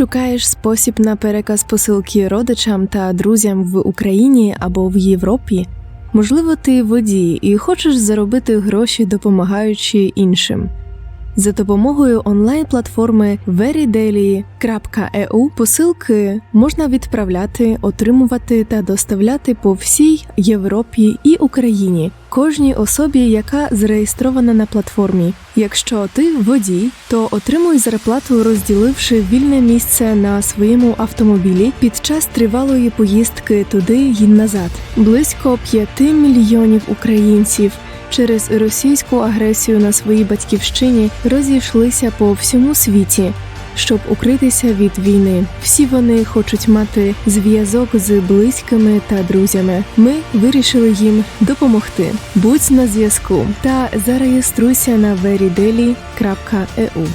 шукаєш спосіб на переказ посилки родичам та друзям в Україні або в Європі? Можливо, ти водій і хочеш заробити гроші, допомагаючи іншим. За допомогою онлайн-платформи verydaily.eu посилки можна відправляти, отримувати та доставляти по всій Європі і Україні кожній особі, яка зареєстрована на платформі. Якщо ти водій, то отримуй зарплату, розділивши вільне місце на своєму автомобілі під час тривалої поїздки туди й назад. Близько 5 мільйонів українців через російську агресію на своїй батьківщині розійшлися по всьому світі. Щоб укритися від війни, всі вони хочуть мати зв'язок з близькими та друзями. Ми вирішили їм допомогти. Будь на зв'язку та зареєструйся на verydaily.eu.